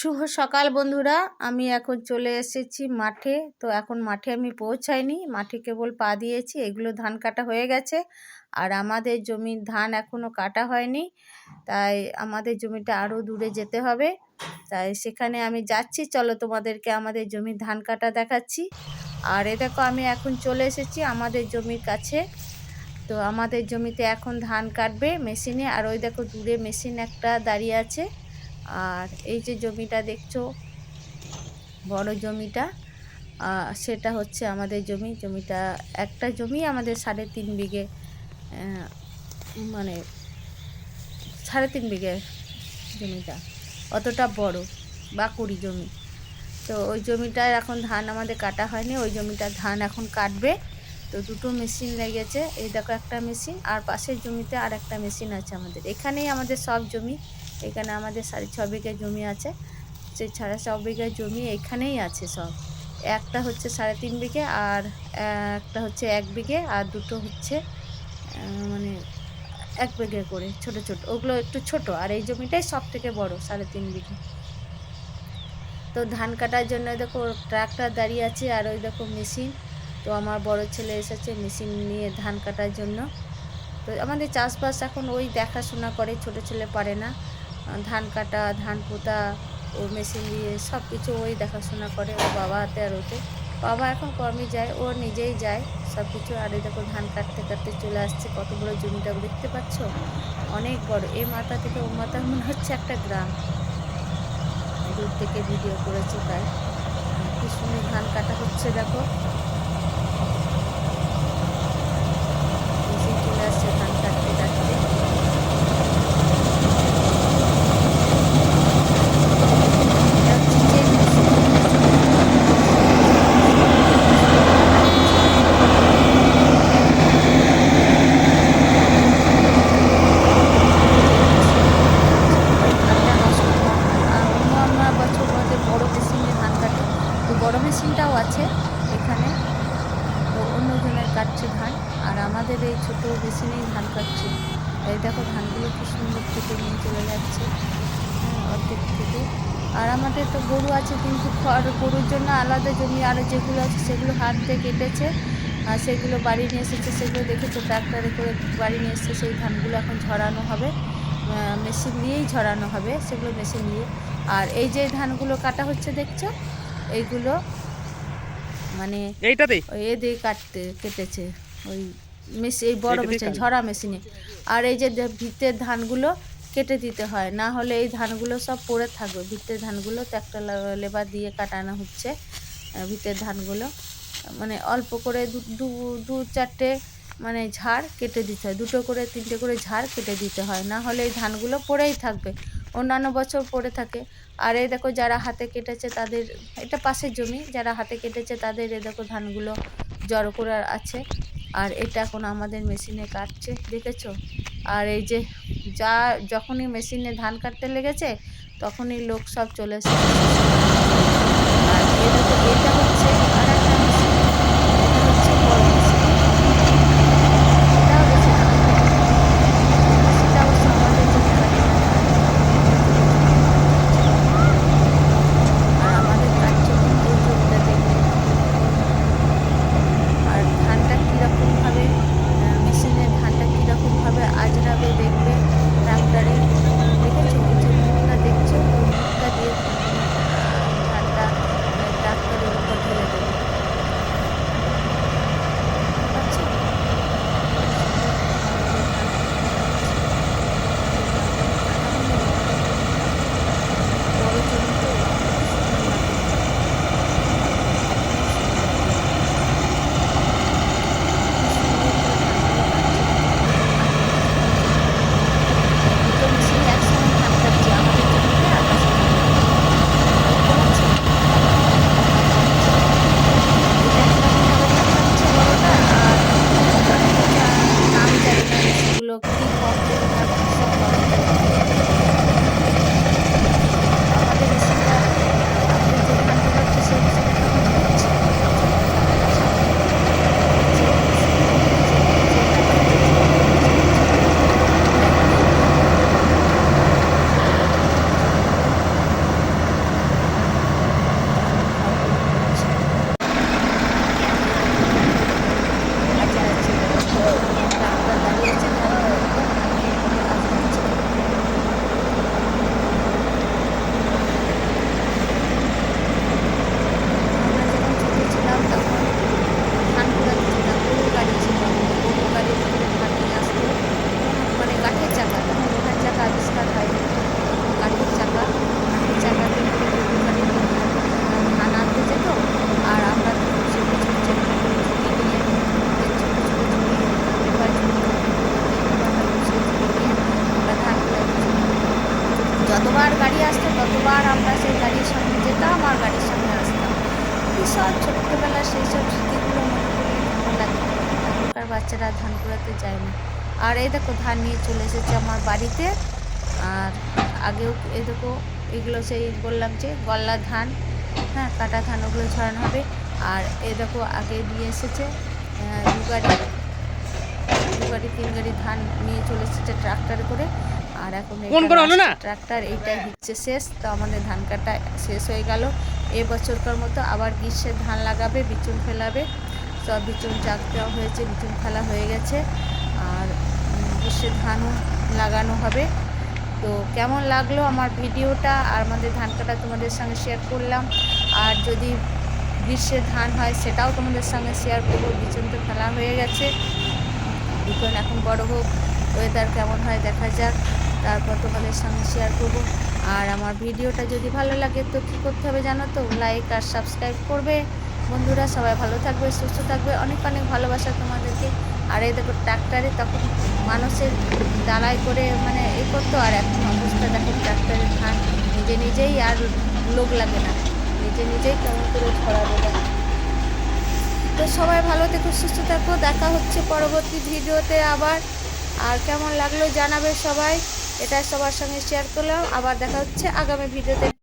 শুভ সকাল বন্ধুরা। আমি এখন চলে এসেছি মাঠে। তো এখন মাঠে আমি পৌঁছাইনি। মাঠে কেবল পা দিয়েছি। এগুলো ধান কাটা হয়ে গেছে। আর আমাদের জমির ধান এখনও কাটা হয়নি। তাই আমাদের জমিটা আরও দূরে যেতে হবে। তাই সেখানে আমি যাচ্ছি। চলো তোমাদেরকে আমাদের জমির ধান কাটা দেখাচ্ছি। আর এ দেখো, আমি এখন চলে এসেছি আমাদের জমির কাছে। তো আমাদের জমিতে এখন ধান কাটবে মেশিনে। আর ওই দেখো, দূরে মেশিন একটা দাঁড়িয়ে আছে। আর এই যে জমিটা দেখছ, বড় জমিটা সেটা হচ্ছে আমাদের জমি। জমিটা একটা জমি আমাদের সাড়ে তিন বিঘে মানে সাড়ে তিন বিঘে জমিটা। অতটা বড় বা কুড়ি জমি। তো ওই জমিটার এখন ধান আমাদের কাটা হয়নি, ওই জমিটা ধান এখন কাটবে। তো দুটো মেশিন লেগেছে, এই দেখো একটা মেশিন, আর পাশের জমিতে আর একটা মেশিন আছে আমাদের। এখানেই আমাদের সব জমি এখানে আমাদের সাড়ে ছ বিঘা জমি আছে। সেই সাড়ে ছ বিঘা জমি এখানেই আছে সব। একটা হচ্ছে সাড়ে তিন বিঘে আর একটা হচ্ছে এক বিঘে আর দুটো হচ্ছে মানে এক বিঘে করে ছোট ছোট। ওগুলো একটু ছোট আর এই জমিটাই সব থেকে বড় সাড়ে তিন বিঘে। তো ধান কাটার জন্য দেখো ট্রাক্টর দাঁড়িয়ে আছে আর ওই দেখো মেশিন। তো আমার বড় ছেলে এসেছে মেশিন নিয়ে ধান কাটার জন্য। তো আমাদের চাষবাস এখন ওই দেখাশোনা করে, ছোট ছেলে পারে না। ধান কাটা, ধান পোতা, ও মেশিন দিয়ে সব কিছু ওই দেখাশোনা করে ওর বাবা হাতে আর ওতে বাবা এখন কর্মে যায়, ও নিজেই যায় সব কিছু আর এই দেখো ধান কাটতে কাটতে চলে আসছে কত বড় জমিটা দেখতে পাচ্ছ? অনেক বড়। এই মাথা থেকে ও মাথা মনে হচ্ছে একটা গ্রাম। দূর থেকে ভিডিও করেছে তাই। কি সুন্দর ধান কাটা হচ্ছে দেখো চলে আসছে ধান কাটতে কাটতে বড় মেশিনটাও আছে এখানে। তো অন্যজনের কাটছে ধান আর আমাদের এই ছোটো মেশিনেই ধান কাটছে। এই দেখো ধানগুলো কি সুন্দর থেকে নিয়ে চলে যাচ্ছে হ্যাঁ, অর্ধেক থেকে। আর আমাদের তো গরু আছে কিন্তু গরুর জন্য আলাদা জমি আরও যেগুলো আছে সেগুলো হাত দিয়ে কেটেছে। আর সেগুলো বাড়ি নিয়ে এসেছে সেগুলো দেখেছ ট্রাক্টরে করে বাড়ি নিয়ে এসেছে সেই ধানগুলো এখন ঝরানো হবে। মেশিন দিয়েই ঝরানো হবে সেগুলো মেশিন দিয়ে আর এই যে ধানগুলো কাটা হচ্ছে দেখছ? এইগুলো মানে এইটাতে? এ দিয়ে কাটতে কেটেছে। ওই মেশিন এই বড় মেশিন ঝরা মেশিনে। আর এই যে ভিতের ধানগুলো কেটে দিতে হয় না হলে এই ধানগুলো সব পড়ে থাকবে। ভিতের ধানগুলো তো একটা লেবার দিয়ে কাটানো হচ্ছে ভিতের ধানগুলো। মানে অল্প করে দু দু চারটে মানে ঝাড় কেটে দিতে হয়। দুটো করে তিনটে করে ঝাড় কেটে দিতে হয় না হলে এই ধানগুলো পড়েই থাকবে। অন্যান্য বছর পড়ে থাকে। আর এই দেখো যারা হাতে কেটেছে তাদের, এটা পাশের জমি, যারা হাতে কেটেছে তাদের এ দেখো ধানগুলো জড়ো করে আছে। আর এটা এখন আমাদের মেশিনে কাটছে, দেখেছ? আর এই যে যা, যখনই মেশিনে ধান কাটতে লেগেছে, তখনই লোক সব চলে এসেছে। আর এটা হচ্ছে যতবার গাড়ি আসতো, ততবার আমরা সেই গাড়ির সামনে যেতাম আর গাড়ির সামনে আসতাম। সব ছোট্টবেলার সেই সব স্মৃতিগুলো মনে করলে ভালো লাগে। এখনকার বাচ্চারা ধান কুড়াতে যায় না। আর এই দেখো, ধান নিয়ে চলে এসেছে আমার বাড়িতে। আর আগেও এই দেখো, এগুলো সেই বললাম যে গল্লা ধান হ্যাঁ কাটা ধান ওগুলো ছড়ানো হবে। আর এই দেখো, আগে দিয়ে এসেছে দু গাড়ি দু গাড়ি তিন গাড়ি ধান নিয়ে চলে এসেছে ট্রাক্টর করে। আর এখন ফোন করা হলো না? ট্রাক্টর এইটাই হচ্ছে শেষ। তো আমাদের ধান কাটা শেষ হয়ে গেল। এবছরকার মতো আবার গ্রীষ্মের ধান লাগাবে বিচুন ফেলাবে। সব বিচুন চাক দেওয়া হয়েছে বিচুন ফেলা হয়ে গেছে। আর গ্রীষ্মের ধানও লাগানো হবে। তো কেমন লাগল আমার ভিডিওটা আর আমাদের ধান কাটা তোমাদের সঙ্গে শেয়ার করলাম। আর যদি গ্রীষ্মের ধান হয় সেটাও তোমাদের সঙ্গে শেয়ার করব। বিচুন তো ফেলা হয়ে গেছে। বিচুন এখন বড় হোক ওয়েদার কেমন হয় দেখা যাক। তারপর তোমাদের সঙ্গে শেয়ার করব। আর আমার ভিডিওটা যদি ভালো লাগে, তো কী করতে হবে জানো তো? লাইক আর সাবস্ক্রাইব করবে। বন্ধুরা সবাই ভালো থাকবে, সুস্থ থাকবে। অনেক অনেক ভালোবাসা তোমাদেরকে। আর এই দেখো ট্রাক্টরে তখন মানুষের দাঁড়াই করে মানে এ করতো, আর এখন অবস্থা দেখো ট্রাক্টরে ধান নিজে নিজেই আর লোক লাগে না। নিজে নিজেই কেমন করে ছড়াবে দেখো। তো সবাই ভালো থেকো, সুস্থ থাকো। দেখা হচ্ছে পরবর্তী ভিডিওতে আবার। আর কেমন লাগল জানাবে সবাই। এটা সবার সঙ্গে শেয়ার করলাম। আবার দেখা হচ্ছে আগামী ভিডিওতে।